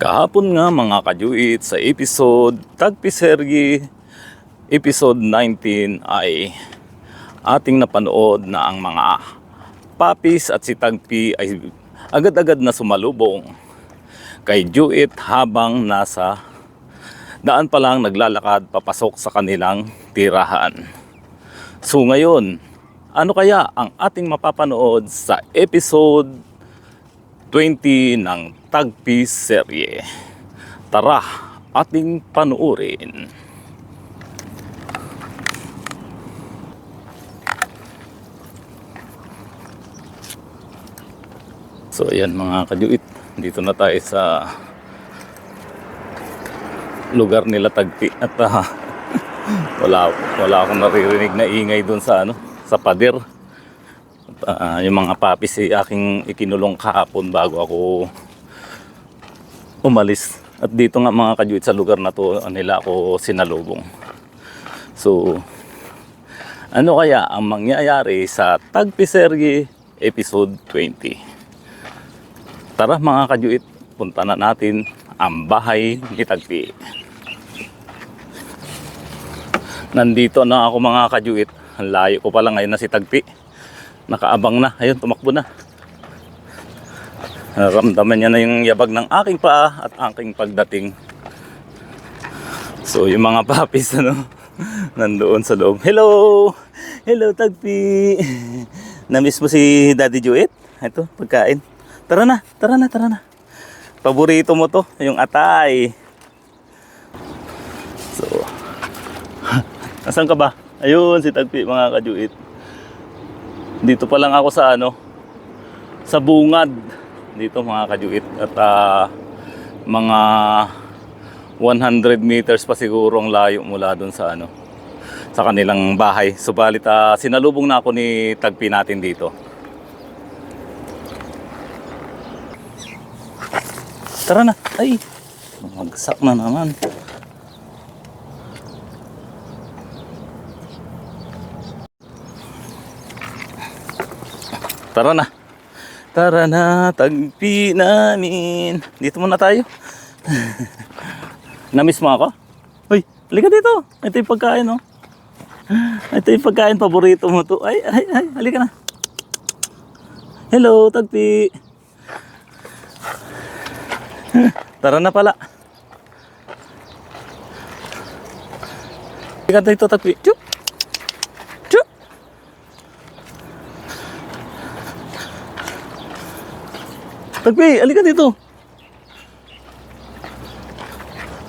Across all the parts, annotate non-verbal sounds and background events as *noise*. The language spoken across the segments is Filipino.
Kahapon nga mga kajuit sa episode Tagpi Sergi episode 19 ay ating napanood na ang mga papis at si Tagpi ay agad-agad na sumalubong kay Juit habang nasa daan pa lang naglalakad papasok sa kanilang tirahan. So ngayon, ano kaya ang ating mapapanood sa episode 20 ng Tagpi Serye. Tara, ating panuorin. So ayan mga kajuit, dito na tayo sa lugar nila Tagpi at ah, *laughs* wala wala akong naririnig na ingay doon sa ano, sa pader. Ah, yung mga papis ay aking ikinulong kahapon bago ako umalis. At dito nga mga kajuit sa lugar na to nila ako sinalubong. So, ano kaya ang mangyayari sa Tagpisergi episode 20? Tara mga kajuit, punta na natin ang bahay ni Tagpi. Nandito na ako mga kajuit. Ang layo ko pala ngayon na si Tagpi nakaabang na. Ayun, tumakbo na. Naramdaman niya na yung yabag ng aking paa at aking pagdating. So, yung mga papis, *laughs* ano, nandoon sa loob. Hello! Hello, Tagpi! Namiss mo si Daddy Joet? Ito, pagkain. Tara na, tara na, tara na. Paborito mo to, yung atay. So, *laughs* nasan ka ba? Ayun, si Tagpi, mga kajuit. Dito pa lang ako sa ano, sa bungad. Dito mga kajuit. At ah, mga 100 meters pa siguro ang layo mula doon sa ano, sa kanilang bahay. Subalit ah, sinalubong na ako ni Tagpi natin dito. Tara na. Ay, magsak na naman. Tara na. Tara na, tagpi namin. Dito muna tayo. *laughs* Namiss mo ako? Uy, halika dito. Ito yung pagkain, oh. Ito yung pagkain, paborito mo to. Ay, ay, ay, halika na. Hello, tagpi. *laughs* Tara na pala. Halika dito, tagpi. Chup. Tagpi, alika dito.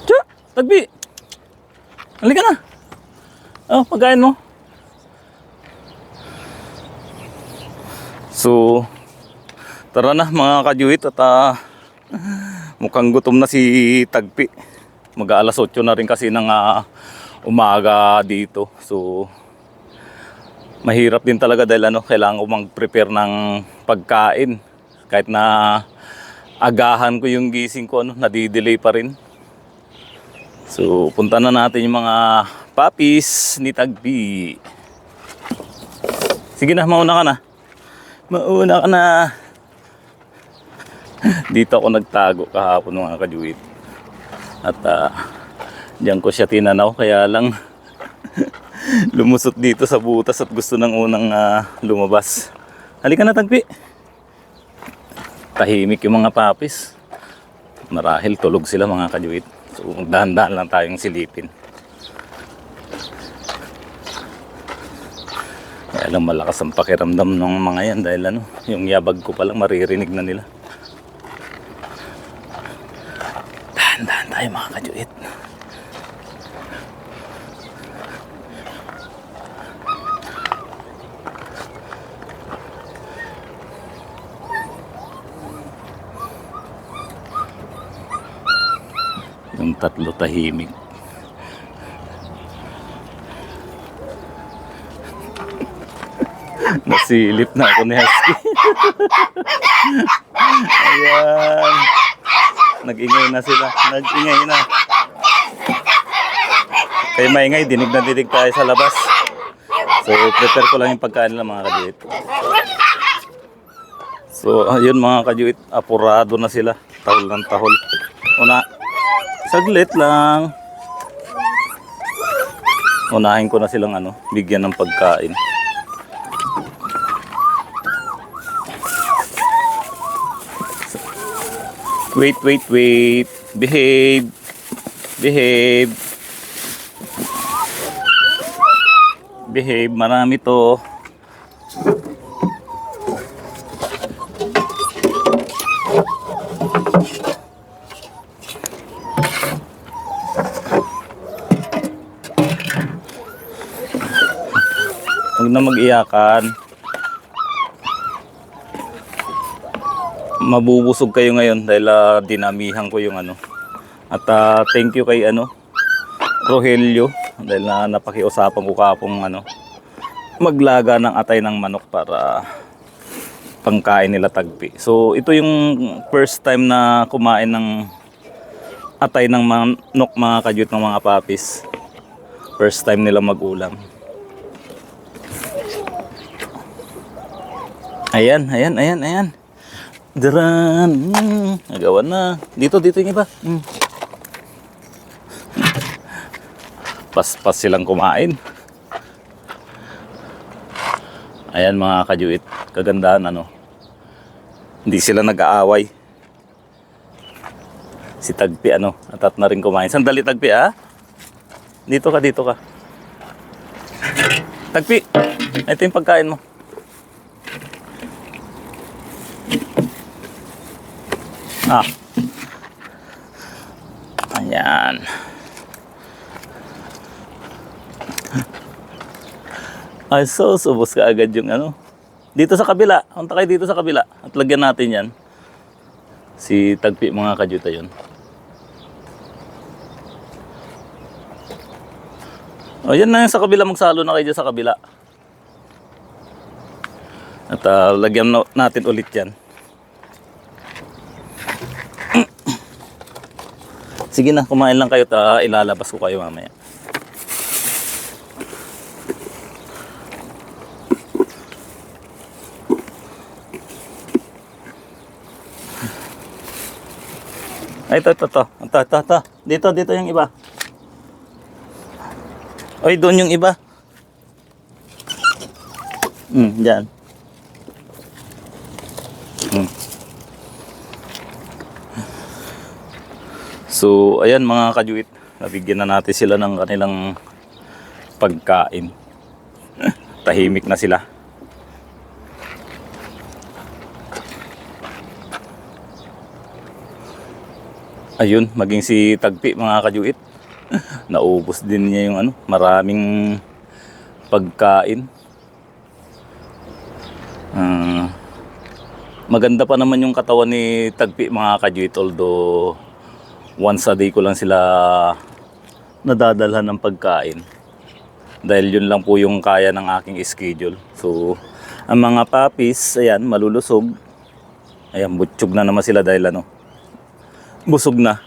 Tsa, Tagpi. Alika na. Oh, pagkain mo. So, tara na mga kajuit at ah, mukhang gutom na si Tagpi. Mag alas 8 na rin kasi ng ah, umaga dito. So, mahirap din talaga dahil ano, kailangan ko mag-prepare ng pagkain. Kahit na agahan ko yung gising ko, ano, nadidelay pa rin. So, punta na natin yung mga papis ni Tagpi. Sige na, mauna ka na. Mauna ka na. *laughs* Dito ako nagtago kahapon mga kajuit. At ah, diyan ko siya tinanaw, kaya lang *laughs* lumusot dito sa butas at gusto ng unang ah, lumabas. Halika na, Tagpi. Tahimik yung mga papis. Marahil tulog sila mga kajuit. So dahan-dahan lang tayong silipin. Kaya lang malakas ang pakiramdam ng mga yan dahil ano, yung yabag ko palang maririnig na nila. Dahan-dahan tayo mga kajuit. Tatlo tahimik. *laughs* Nasilip na ako ni Husky. Ayan. Nag-ingay na sila. Nag-ingay na. Kaya maingay, dinig na dinig tayo sa labas. So, prepare ko lang yung pagkain nila mga kajuit. So, ayun mga kajuit, apurado na sila. Tahol ng tahol. Una, saglit lang. Unahin ko na silang ano, bigyan ng pagkain. Wait, wait, wait. Behave. Behave. Behave. Marami to. Huwag na mag-iyakan. Mabubusog kayo ngayon dahil ah, dinamihan ko yung ano. At ah, thank you kay ano, Rogelio dahil na napakiusapan ko kapong ano, maglaga ng atay ng manok para pangkain nila tagpi. So ito yung first time na kumain ng atay ng manok mga kadyut ng mga papis. First time nila mag-ulam. Ayan, ayan, ayan, ayan. Diran. Mm, nagawa na. Dito, dito yung iba. Mm. Pas-pas silang kumain. Ayan mga kajuit. Kagandahan ano. Hindi sila nag-aaway. Si Tagpi ano. Atat na rin kumain. Sandali Tagpi ah. Dito ka, dito ka. Tagpi. Ito yung pagkain mo. Ah. Ayan. Ay, so, subos ka agad yung ano. Dito sa kabila. Punta kayo dito sa kabila. At lagyan natin yan. Si Tagpi mga kajuta yun. O, yan na yung sa kabila. Magsalo na kayo sa kabila. At ah, lagyan na- natin ulit yan. *clears throat* Sige na, kumain lang kayo. Ta, ilalabas ko kayo mamaya. Ay, ito, ito, ito. Ito, ito, ito. Dito, dito yung iba. Oy, doon yung iba. Hmm, dyan. So, ayan mga kajuit. Nabigyan na natin sila ng kanilang pagkain. *laughs* Tahimik na sila. Ayun, maging si Tagpi mga kajuit. *laughs* Naubos din niya yung ano, maraming pagkain. Ah, maganda pa naman yung katawan ni Tagpi mga kajuit although once a day ko lang sila nadadalhan ng pagkain. Dahil yun lang po yung kaya ng aking schedule. So, ang mga papis, ayan, malulusog. Ayan, butsyog na naman sila dahil ano, busog na.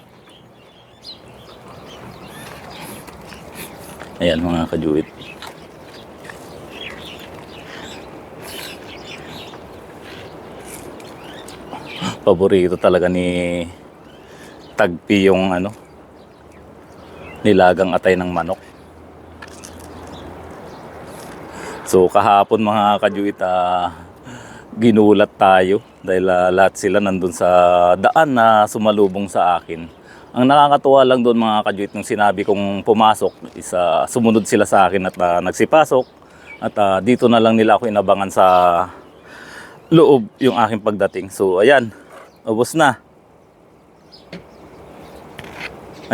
Ayan mga kajuit. Paborito talaga ni Tagpi yung ano nilagang atay ng manok. So kahapon mga kajuit ah, ginulat tayo dahil ah, lahat sila nandun sa daan na sumalubong sa akin. Ang nakakatuwa lang doon mga kajuit nung sinabi kong pumasok, isa sumunod sila sa akin at ah, nagsipasok at ah, dito na lang nila ako inabangan sa loob yung aking pagdating. So ayan, ubos na.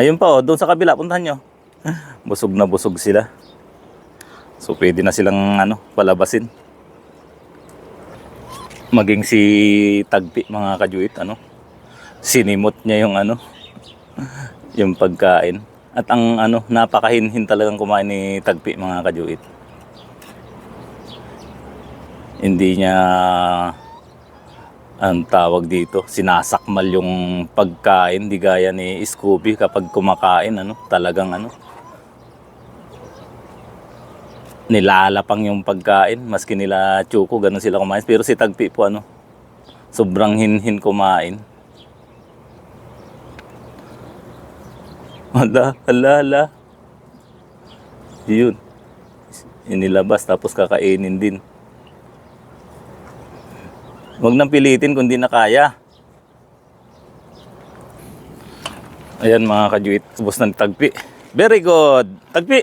Ayun pa oh, doon sa kabila, puntahan nyo. *laughs* Busog na busog sila. So pwede na silang ano, palabasin. Maging si Tagpi mga kajuit, ano, sinimot niya yung ano, *laughs* yung pagkain. At ang ano, napakahinhin talagang kumain ni Tagpi mga kajuit. Hindi niya ang tawag dito, sinasakmal yung pagkain, di gaya ni Scooby kapag kumakain, ano, talagang ano, nilalapang yung pagkain, maski nila Chuko, ganun sila kumain. Pero si Tagpi po, ano, sobrang hinhin kumain. Hala, hala, hala. Yun. Inilabas, tapos kakainin din. Huwag nang pilitin kung di na kaya. Ayan mga kajuit, ubos ng tagpi. Very good. Tagpi.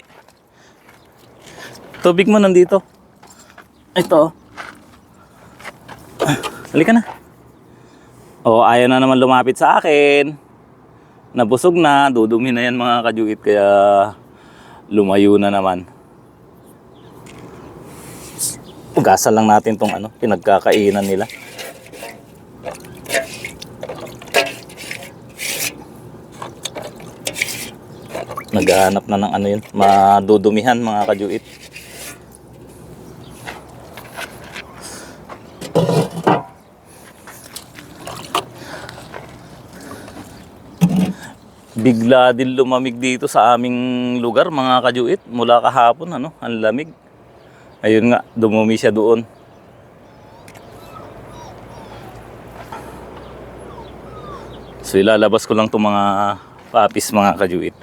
Tubig mo nandito. Ito. Halika na. Oh, ayaw na naman lumapit sa akin. Nabusog na, dudumi na yan mga kajuit kaya lumayo na naman. Ugasan lang natin tong ano, pinagkakainan nila. Naghahanap na ng ano yun, madudumihan mga kajuit. Bigla din lumamig dito sa aming lugar mga kajuit mula kahapon ano, ang lamig. Ayun nga, dumumi siya doon. So ilalabas ko lang itong mga papis mga kajuit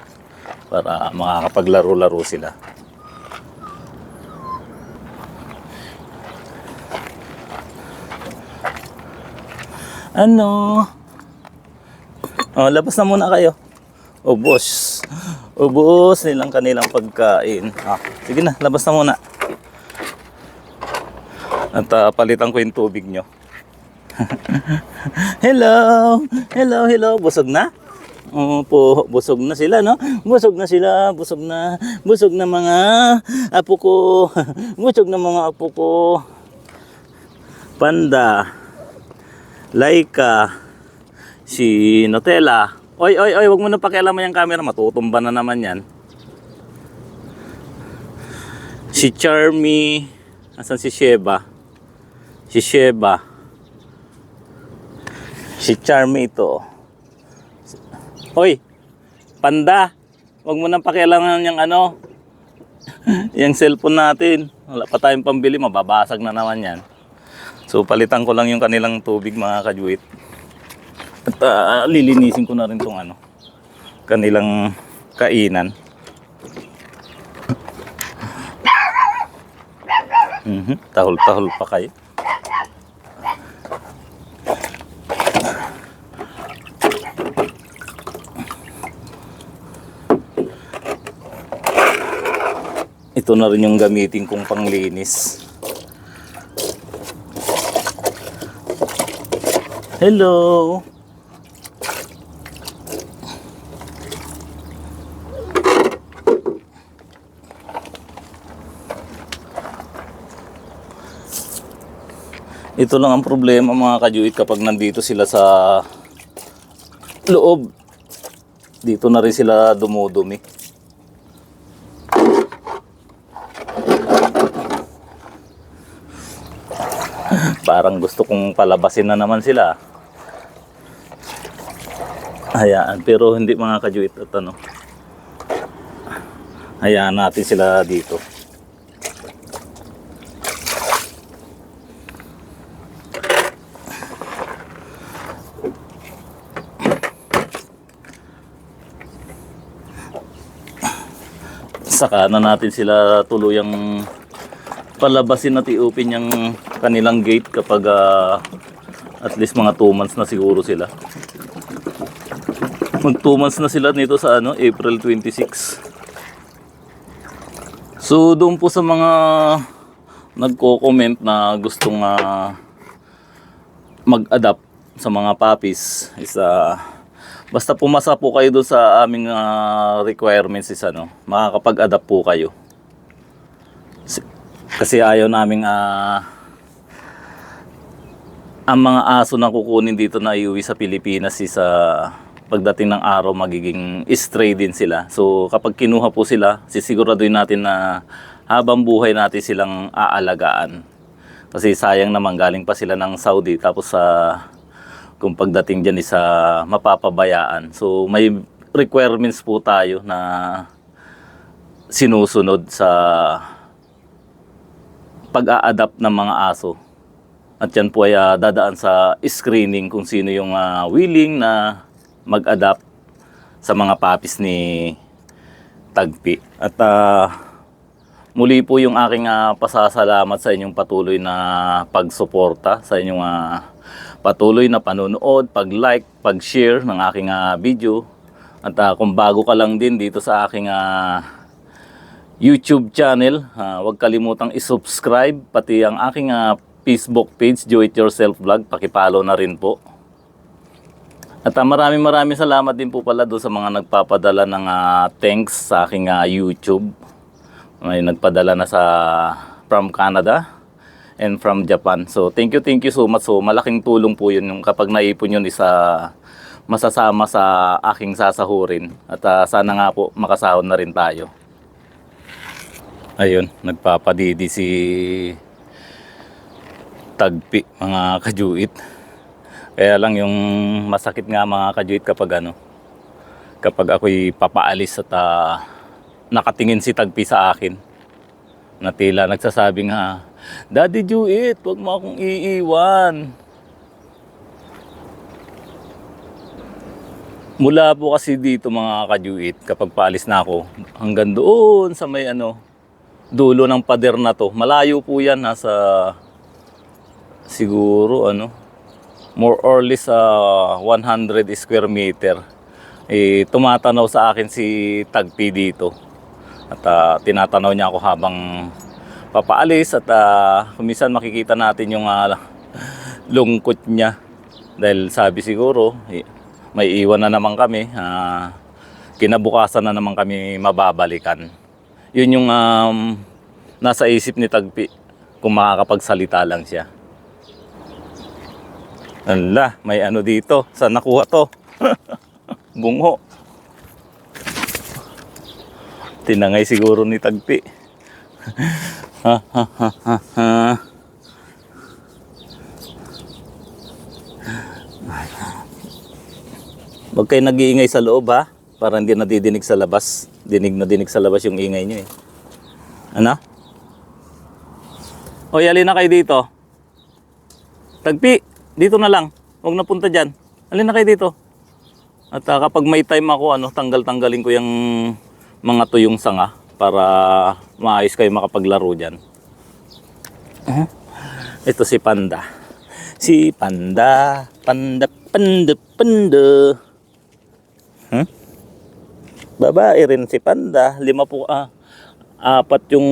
para makakapaglaro-laro sila. Ano? Oh, labas na muna kayo. Ubos. Ubos nilang kanilang pagkain. Ah, sige na, labas na muna. At ah, palitan ko yung tubig nyo. *laughs* hello! Hello, hello. Busog na? Opo, busog na sila, no? Busog na sila, busog na. Busog na mga apo ko. *laughs* busog na mga apo ko. Panda. Laika. Si Nutella. Oy, oy, oy, wag mo na pakialaman yung camera. Matutumba na naman yan. Si Charmy. Asan si Sheba? Si Sheba. Si Charmy ito. Hoy, panda. Wag mo nang pakialaman yung ano. *laughs* yung cellphone natin. Wala pa tayong pambili, mababasag na naman yan. So palitan ko lang yung kanilang tubig mga kajuit. At ah, lilinisin ko na rin tong ano, kanilang kainan. Mhm, tahol-tahol pa kayo. Ito na rin yung gamitin kong panglinis. Hello. Ito lang ang problema mga kajuit kapag nandito sila sa loob. Dito na rin sila dumudumi. Parang gusto kong palabasin na naman sila. Hayaan, pero hindi mga kajuit at ano. Hayaan natin sila dito. Saka na natin sila tuluyang palabasin at i-open yung kanilang gate kapag ah, at least mga 2 months na siguro sila. Mag 2 months na sila nito sa ano, April 26. So doon po sa mga nagko-comment na gustong ah, mag-adapt sa mga puppies is ah, basta pumasa po kayo doon sa aming ah, requirements is ano, makakapag-adapt po kayo. Kasi ayaw naming ah ang mga aso na kukunin dito na iuwi sa Pilipinas is ah, pagdating ng araw magiging stray din sila. So kapag kinuha po sila, sisiguraduhin natin na habang buhay natin silang aalagaan. Kasi sayang naman galing pa sila ng Saudi tapos sa kung pagdating diyan is ah, mapapabayaan. So may requirements po tayo na sinusunod sa pag-a-adapt ng mga aso. At yan po ay ah, dadaan sa screening kung sino yung ah, willing na mag-adapt sa mga papis ni Tagpi. At ah, muli po yung aking ah, pasasalamat sa inyong patuloy na pagsuporta, sa inyong ah, patuloy na panonood, pag-like, pag-share ng aking ah, video. At ah, kung bago ka lang din dito sa aking ah, YouTube channel, ah, huwag kalimutang i-subscribe, pati ang aking ah, Facebook page, Do It Yourself Vlog, pakipalo na rin po. At ah, maraming maraming salamat din po pala doon sa mga nagpapadala ng ah, thanks sa aking ah, YouTube. May nagpadala na sa from Canada and from Japan. So thank you, thank you so much. So malaking tulong po yun yung kapag naipon yun isa masasama sa aking sasahurin. At ah, sana nga po makasahod na rin tayo. Ayun, nagpapadidi si Tagpi, mga kajuit. Kaya lang yung masakit nga mga kajuit kapag ano, kapag ako'y papaalis at ah, nakatingin si Tagpi sa akin. Na tila nagsasabing ha, Daddy Juit, huwag mo akong iiwan. Mula po kasi dito mga kajuit, kapag paalis na ako, hanggang doon sa may ano, dulo ng pader na to. Malayo po yan, nasa siguro ano, more or less sa 100 square meter. Eh, tumatanaw sa akin si Tagpi dito. At ah, tinatanaw niya ako habang papaalis at uh, kumisan makikita natin yung ah, *laughs* lungkot niya. Dahil sabi siguro, eh, may iwan na naman kami. ah, kinabukasan na naman kami mababalikan. Yun yung um, nasa isip ni Tagpi kung makakapagsalita lang siya. Ala, may ano dito. Saan nakuha to? *laughs* Bungo. Tinangay siguro ni Tagpi. *laughs* ha, ha, ha, ha, ha. Huwag kayo nag-iingay sa loob ha. Para hindi nadidinig sa labas. Dinig na dinig sa labas yung ingay nyo eh. Ano? O, yali na kayo dito. Tagpi, dito na lang. Huwag na punta dyan. Alin na kayo dito. At ah, kapag may time ako, ano, tanggal-tanggalin ko yung mga tuyong sanga para maayos kayo makapaglaro dyan. Uh-huh. Ito si Panda. Si Panda. Panda, panda, panda. Huh? Babae rin si Panda. Lima po, ah, apat yung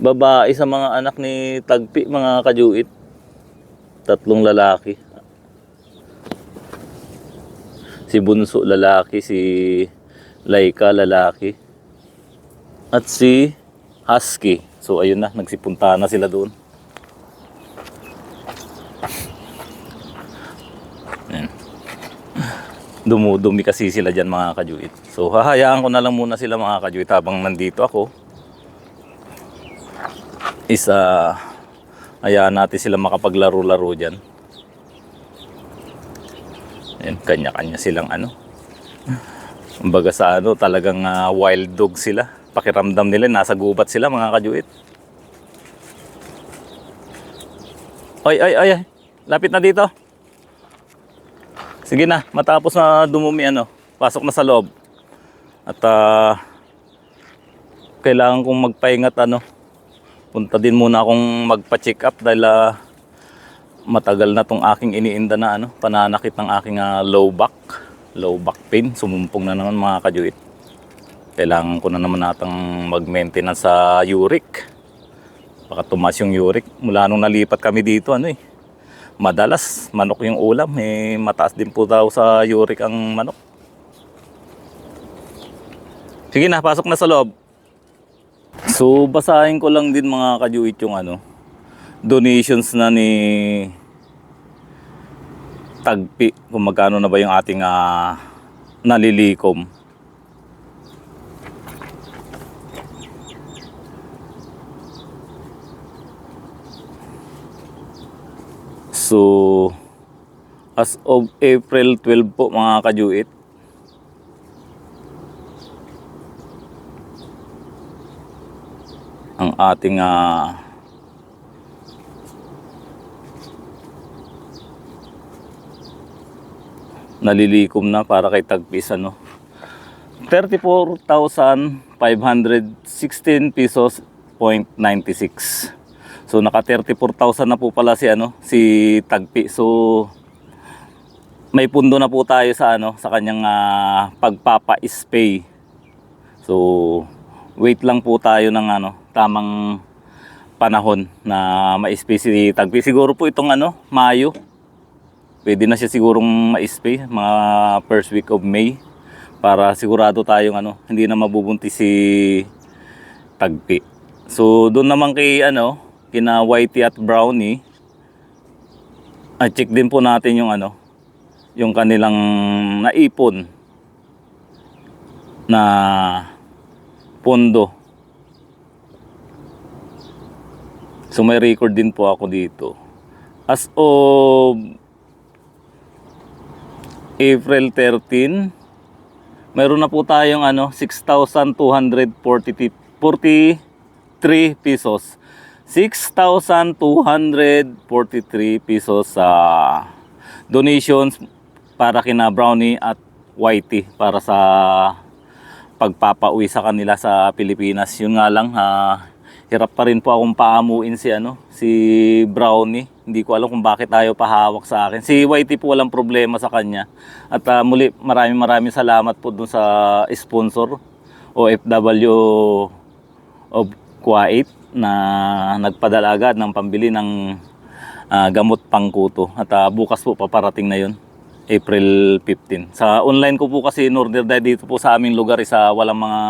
babae sa mga anak ni Tagpi, mga kajuit. Tatlong lalaki. Si Bunso lalaki, si Laika lalaki. At si Husky. So ayun na, nagsipunta na sila doon. Ayan. Dumudumi kasi sila dyan mga kajuit. So hahayaan ko na lang muna sila mga kajuit habang nandito ako. Isa, hayaan natin sila makapaglaro-laro dyan. Ayan, kanya-kanya silang ano. Kumbaga sa ano, talagang ah, wild dog sila. Pakiramdam nila, nasa gubat sila mga kajuit. Ay, ay, ay. Lapit na dito. Sige na, matapos na dumumi ano, pasok na sa loob. At ah, kailangan kong magpahingat ano. Punta din muna akong magpa-check up dahil ah, matagal na tong aking iniinda na ano, pananakit ng aking ah, low back, low back pain. Sumumpong na naman mga kajuit. Kailangan ko na naman natang mag-maintenance sa uric. Baka tumas yung uric. Mula nung nalipat kami dito, ano eh. Madalas, manok yung ulam. Eh, mataas din po daw sa uric ang manok. Sige na, pasok na sa loob. So, basahin ko lang din mga kajuit yung ano, donations na ni Tagpi kung magkano na ba yung ating ah, nalilikom. So, as of April 12 po mga kajuit, ang ating ah, nalilikom na para kay tagpis ano? 34,516 pesos point 96 so naka 34,000 na po pala si ano si tagpi so may pundo na po tayo sa ano sa kanyang ah, pagpapa-spay. So wait lang po tayo ng ano tamang panahon na ma-spay si tagpi. Siguro po itong ano Mayo. Pwede na siya sigurong ma-spay mga first week of May para sigurado tayong ano hindi na mabubuntis si tagpi. So doon naman kay ano kina Whitey at Brownie ah, check din po natin yung ano yung kanilang naipon na pondo so may record din po ako dito as of April 13, mayroon na po tayong ano, 6,243 pesos. 6,243 pesos sa donations para kina Brownie at Whitey para sa pagpapauwi sa kanila sa Pilipinas. Yun nga lang, ah, hirap pa rin po akong paamuin si ano, si Brownie. Hindi ko alam kung bakit ayaw pahawak sa akin. Si Whitey po walang problema sa kanya. At ah, muli, maraming maraming salamat po dun sa sponsor OFW of Kuwait na nagpadala agad ng pambili ng ah, gamot pangkuto. At ah, bukas po paparating na yun. April 15. Sa online ko po kasi in order dahil dito po sa aming lugar isa walang mga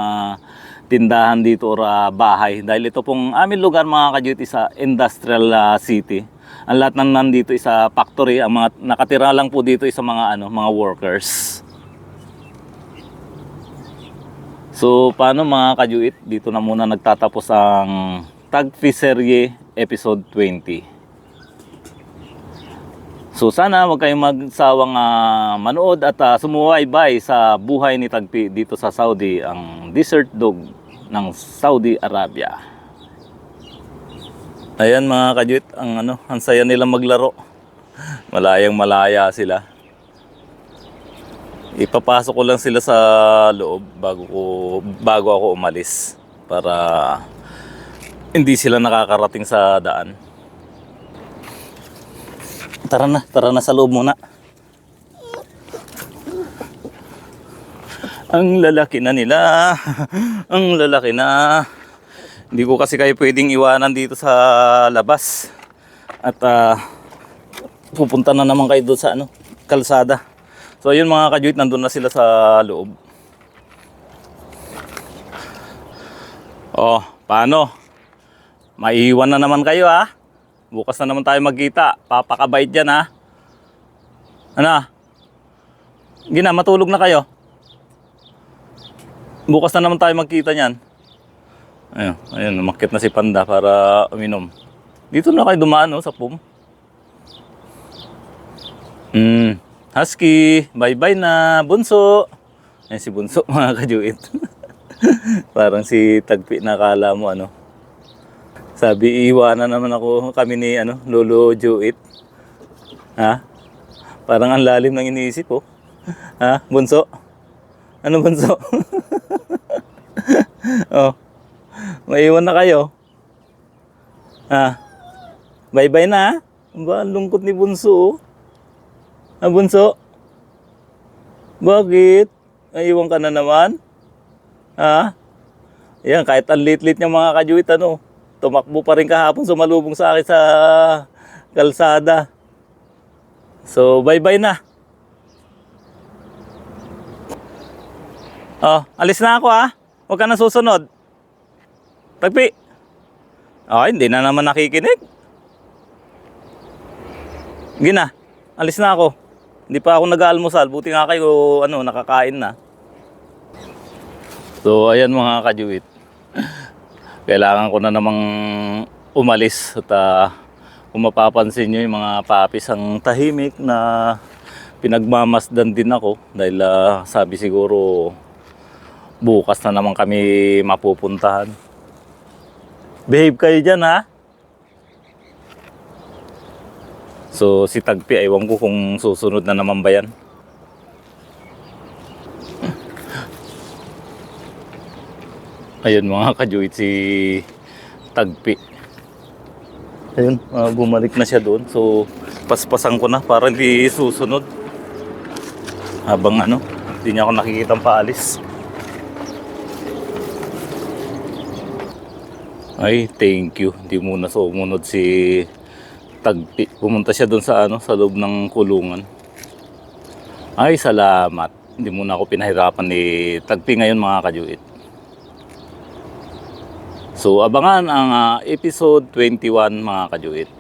tindahan dito or ah, bahay. Dahil ito pong aming lugar mga kadyuti sa industrial ah, city. Ang lahat ng nandito is sa factory, ang mga nakatira lang po dito is sa mga ano, mga workers. So, paano mga kajuit? Dito na muna nagtatapos ang Tagfiserye episode 20. So sana wag kayong magsawang ah, manood at uh, sumubaybay sa buhay ni Tagpi dito sa Saudi, ang desert dog ng Saudi Arabia. Ayan mga kajuit, ang ano, ang saya nila maglaro. *laughs* Malayang malaya sila. Ipapasok ko lang sila sa loob bago ko bago ako umalis para hindi sila nakakarating sa daan. Tara na, tara na sa loob muna. Ang lalaki na nila. *laughs* Ang lalaki na. Hindi ko kasi kayo pwedeng iwanan dito sa labas. At ah, pupunta na naman kayo doon sa ano, kalsada. So ayun mga kajuit, nandun na sila sa loob. Oh, paano? Maiiwan na naman kayo ha. Bukas na naman tayo magkita. Papakabait dyan ha. Ano? Gina, matulog na kayo. Bukas na naman tayo magkita niyan. Ayun, ayun, umakyat na si Panda para uminom. Dito na kayo dumaan no, sa pum. Hmm, Husky, bye-bye na, Bunso. Ayun si Bunso, *laughs* mga kajuit. *laughs* Parang si Tagpi na kala mo ano. Sabi, iiwanan naman ako kami ni ano, Lolo Joit. Ha? Parang ang lalim ng iniisip oh. Ha? Bunso? Ano bunso? *laughs* *laughs* oh. Maiwan na kayo. Ha? Bye-bye na ha? Ba, ang lungkot ni Bunso oh. Ha, Bunso? Bakit? Naiwan ka na naman? Ha? Yan, kahit ang lit-lit niya mga kajuit, ano, tumakbo pa rin kahapon, sumalubong sa akin sa kalsada. So, bye-bye na. Oh, alis na ako ha. Huwag ka na susunod. Tagpi. Oh, hindi na naman nakikinig. Gina, alis na ako. Hindi pa ako nag-almusal. Buti nga kayo, ano, nakakain na. So, ayan mga kajuit. *laughs* Kailangan ko na namang umalis. At ah, kung mapapansin nyo yung mga papis ang tahimik na pinagmamasdan din ako. Dahil ah, sabi siguro Bukas na naman kami mapupuntahan. Behave kayo dyan ha. So si Tagpi, ewan ko kung susunod na naman ba yan. Ayun mga kajuit si Tagpi. Ayun, uh, bumalik na siya doon. So paspasan ko na para hindi susunod. Habang ano, hindi niya ako nakikita paalis. Ay, thank you. Hindi muna sumunod si Tagpi. Pumunta siya doon sa ano, sa loob ng kulungan. Ay, salamat. Hindi muna ako pinahirapan ni Tagpi ngayon mga kajuit. So, abangan ang ah, episode 21 mga kajuit.